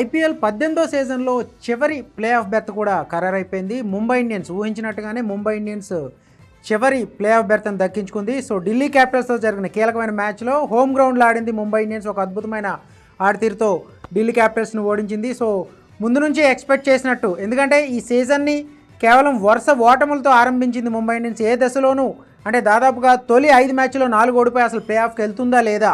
IPL పద్దెనిమిదో సీజన్లో చివరి ప్లే ఆఫ్ బెర్త్ కూడా ఖరారైపోయింది. ముంబై ఇండియన్స్ ఊహించినట్టుగానే ముంబై ఇండియన్స్ చివరి ప్లే ఆఫ్ బెర్త్ను దక్కించుకుంది. సో ఢిల్లీ క్యాపిటల్స్తో జరిగిన కీలకమైన మ్యాచ్లో హోమ్ గ్రౌండ్లో ఆడింది ముంబై ఇండియన్స్. ఒక అద్భుతమైన ఆడతీరుతో ఢిల్లీ క్యాపిటల్స్ను ఓడించింది. సో ముందు నుంచి ఎక్స్పెక్ట్ చేసినట్టు. ఎందుకంటే ఈ సీజన్ని కేవలం వరుస ఓటములతో ఆరంభించింది ముంబై ఇండియన్స్ ఏ దశలోనూ. అంటే దాదాపుగా తొలి ఐదు మ్యాచ్లో నాలుగు ఓడిపోయి అసలు ప్లే ఆఫ్కి వెళ్తుందా లేదా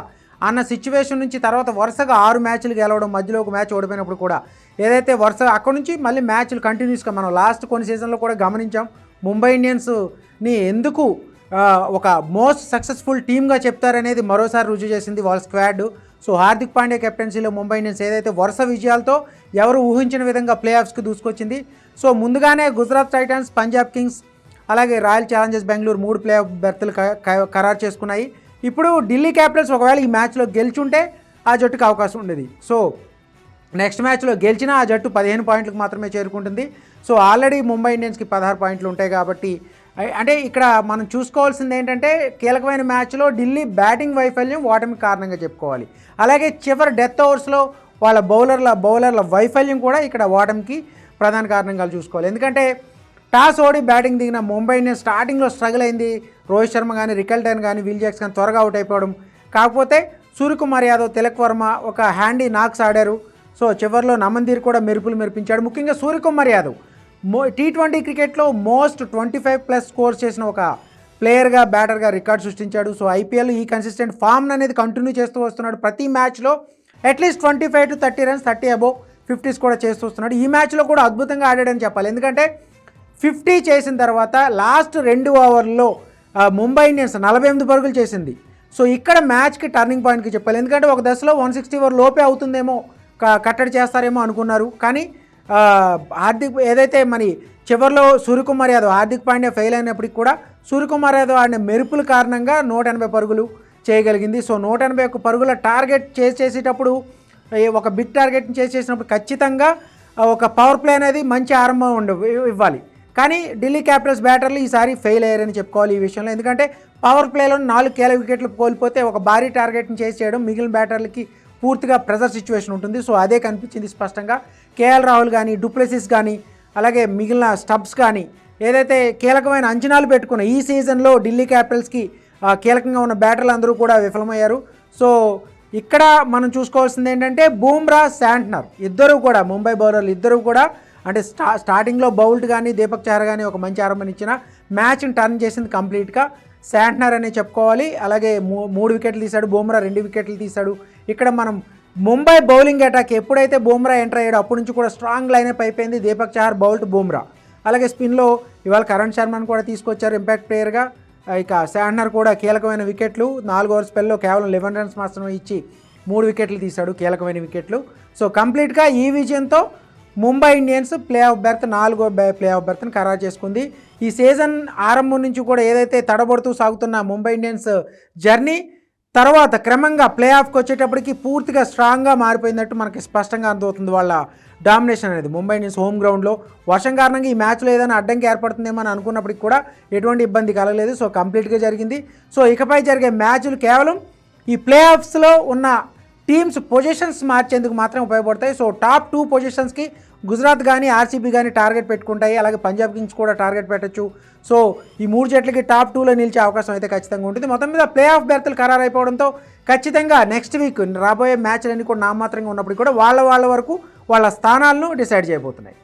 అన్న సిచ్యువేషన్ నుంచి తర్వాత వరుసగా ఆరు మ్యాచ్లు గెలవడం మధ్యలో ఒక మ్యాచ్ ఓడిపోయినప్పుడు కూడా. ఏదైతే వరుస అక్కడ నుంచి మళ్ళీ మ్యాచ్లు కంటిన్యూస్గా మనం లాస్ట్ కొన్ని సీజన్లో కూడా గమనించాం. ముంబై ఇండియన్స్ని ఎందుకు ఒక మోస్ట్ సక్సెస్ఫుల్ టీమ్గా చెప్తారనేది మరోసారి రుజువు చేసింది వాళ్ళ స్క్వాడ్ సో హార్దిక్ పాండ్యా కెప్టెన్సీలో ముంబై ఇండియన్స్ ఏదైతే వరుస విజయాలతో ఎవరు ఊహించిన విధంగా ప్లే ఆఫ్స్కి దూసుకొచ్చింది. సో ముందుగానే గుజరాత్ టైటన్స్ పంజాబ్ కింగ్స్ అలాగే రాయల్ ఛాలెంజర్స్ బెంగళూరు మూడు ప్లే ఆఫ్ బెర్తులు ఖరారు చేసుకున్నాయి. ఇప్పుడు ఢిల్లీ క్యాపిటల్స్ ఒకవేళ ఈ మ్యాచ్లో గెలుచుంటే ఆ జట్టుకు అవకాశం ఉండేది. సో నెక్స్ట్ మ్యాచ్లో గెలిచినా ఆ జట్టు పదిహేను పాయింట్లకు మాత్రమే చేరుకుంటుంది. సో ఆల్రెడీ ముంబై ఇండియన్స్కి పదహారు పాయింట్లు ఉంటాయి కాబట్టి అంటే ఇక్కడ మనం చూసుకోవాల్సింది ఏంటంటే కీలకమైన మ్యాచ్లో ఢిల్లీ బ్యాటింగ్ వైఫల్యం ఓటమికి కారణంగా చెప్పుకోవాలి. అలాగే చివరి డెత్ ఓవర్స్లో వాళ్ళ బౌలర్ల బౌలర్ల వైఫల్యం కూడా ఇక్కడ ఓటమికి ప్రధాన కారణంగా చూసుకోవాలి. ఎందుకంటే టాస్ ఓడి బ్యాటింగ్ దిగిన ముంబై ఇండియన్స్ స్టార్టింగ్లో స్ట్రగుల్ అయింది. రోహిత్ శర్మ కానీ రికల్టన్ కానీ విల్ జాక్స్ కానీ త్వరగా అవుట్ అయిపోవడం. కాకపోతే సూర్యకుమార్ యాదవ్ తిలక్ వర్మ ఒక హ్యాండీ నాక్స్ ఆడారు. సో చివరిలో నమందీర్ కూడా మెరుపులు మెరిపించాడు. ముఖ్యంగా సూర్యకుమార్ యాదవ్ మో టీ ట్వంటీ క్రికెట్లో most twenty five plus scores చేసిన ఒక ప్లేయర్గా బ్యాటర్గా రికార్డ్ సృష్టించాడు. సో ఐపీఎల్ ఈ కన్సిస్టెంట్ ఫామ్ అనేది కంటిన్యూ చేస్తూ వస్తున్నాడు. ప్రతి మ్యాచ్లో at least twenty five to thirty runs thirty above fifties కూడా చేస్తూ వస్తున్నాడు. ఈ మ్యాచ్లో కూడా అద్భుతంగా ఆడాడని చెప్పాలి. ఎందుకంటే ఫిఫ్టీ చేసిన తర్వాత లాస్ట్ రెండు ఓవర్లో ముంబై ఇండియన్స్ నలభై ఎనిమిది పరుగులు చేసింది. సో ఇక్కడ మ్యాచ్కి టర్నింగ్ పాయింట్కి చెప్పాలి. ఎందుకంటే ఒక దశలో వన్ సిక్స్టీ ఓవర్ లోపే అవుతుందేమో క- కట్టడి చేస్తారేమో అనుకున్నారు. కానీ హార్దిక్ ఏదైతే మరి చివరిలో సూర్యకుమార్ యాదవ్ హార్దిక్ పాండ్యా ఫెయిల్ అయినప్పటికి కూడా సూర్యకుమార్ యాదవ్ ఆడిన మెరుపుల కారణంగా నూట ఎనభై పరుగులు చేయగలిగింది. సో నూట ఎనభై ఒక్క పరుగుల టార్గెట్ చేసి చేసేటప్పుడు ఒక బిగ్ టార్గెట్ని చేసి చేసినప్పుడు ఖచ్చితంగా ఒక పవర్ ప్లే అనేది మంచి ఆరంభం ఉండ ఇవ్వాలి. కానీ ఢిల్లీ క్యాపిటల్స్ బ్యాటర్లు ఈసారి ఫెయిల్ అయ్యారని చెప్పుకోవాలి ఈ విషయంలో. ఎందుకంటే పవర్ ప్లేలో నాలుగు కీలక వికెట్లు కోల్పోతే ఒక భారీ టార్గెట్ని చేసి చేయడం మిగిలిన బ్యాటర్లకి పూర్తిగా ప్రెజర్ సిచ్యువేషన్ ఉంటుంది. సో అదే కనిపించింది స్పష్టంగా. కేఎల్ రాహుల్ కానీ డూప్లెసిస్ కానీ అలాగే మిగిలిన స్టబ్స్ కానీ ఏదైతే కీలకమైన అంచనాలు పెట్టుకున్న ఈ సీజన్లో ఢిల్లీ క్యాపిటల్స్కి కీలకంగా ఉన్న బ్యాటర్లు అందరూ కూడా విఫలమయ్యారు. సో ఇక్కడ మనం చూసుకోవాల్సింది ఏంటంటే బూమ్రా శాంట్నర్. ఇద్దరు కూడా ముంబై బౌలర్లు ఇద్దరు కూడా అంటే స్టా స్టార్టింగ్లో బౌల్ట్ కానీ దీపక్ చహర్ కానీ ఒక మంచి ఆరంభం ఇచ్చిన మ్యాచ్ని టర్న్ చేసింది కంప్లీట్గా. శాంట్నర్ అనే చెప్పుకోవాలి. అలాగే మూ మూడు వికెట్లు తీశాడు. బూమ్రా రెండు వికెట్లు తీశాడు. ఇక్కడ మనం ముంబై బౌలింగ్ అటాక్ ఎప్పుడైతే బూమ్రా ఎంటర్ అయ్యాడో అప్పటి నుంచి కూడా స్ట్రాంగ్ లైనప్ అయిపోయింది దీపక్ చహర్ బౌల్ట్ బూమ్రా. అలాగే స్పిన్లో ఇవాళ కరణ్ శర్మను కూడా తీసుకొచ్చారు ఇంపాక్ట్ ప్లేయర్గా. ఇక శాంట్నర్ కూడా కీలకమైన వికెట్లు. నాలుగు ఓవర్ స్పెల్లో కేవలం లెవెన్ రన్స్ మాత్రమే ఇచ్చి మూడు వికెట్లు తీశాడు కీలకమైన వికెట్లు. సో కంప్లీట్గా ఈ విజయంతో Mumbai Indians play off berth నాలుగో ప్లే ఆఫ్ బెర్త్ని ఖరారు చేసుకుంది. ఈ సీజన్ ఆరంభం నుంచి కూడా ఏదైతే తడబడుతూ సాగుతున్న ముంబై ఇండియన్స్ జర్నీ తర్వాత క్రమంగా ప్లే ఆఫ్కి వచ్చేటప్పటికి పూర్తిగా స్ట్రాంగ్గా మారిపోయినట్టు మనకి స్పష్టంగా అర్థమవుతుంది వాళ్ళ డామినేషన్ అనేది. ముంబై ఇండియన్స్ హోమ్ గ్రౌండ్లో వర్షం కారణంగా ఈ మ్యాచ్లో ఏదైనా అడ్డంకి ఏర్పడుతుందేమో అని అనుకున్నప్పటికి కూడా ఎటువంటి ఇబ్బంది కలగలేదు. సో కంప్లీట్గా జరిగింది. సో ఇకపై జరిగే మ్యాచ్లు కేవలం ఈ ప్లే ఆఫ్స్లో ఉన్న టీమ్స్ పొజిషన్స్ మార్చేందుకు మాత్రం ఉపయోగపడతాయి. సో టాప్ టూ పొజిషన్స్కి గుజరాత్ కానీ ఆర్సీబీ కానీ టార్గెట్ పెట్టుకుంటాయి. అలాగే పంజాబ్ కింగ్స్ కూడా టార్గెట్ పెట్టొచ్చు. సో ఈ మూడు జట్లకి టాప్ టూలో నిలిచే అవకాశం అయితే ఖచ్చితంగా ఉంటుంది. మొత్తం మీద ప్లే ఆఫ్ బెర్తులు ఖరారైపోవడంతో ఖచ్చితంగా నెక్స్ట్ వీక్ రాబోయే మ్యాచ్లన్నీ కూడా నామాత్రంగా ఉన్నప్పుడు కూడా వాళ్ళ వాళ్ళ వరకు వాళ్ళ స్థానాలను డిసైడ్ చేయబోతున్నాయి.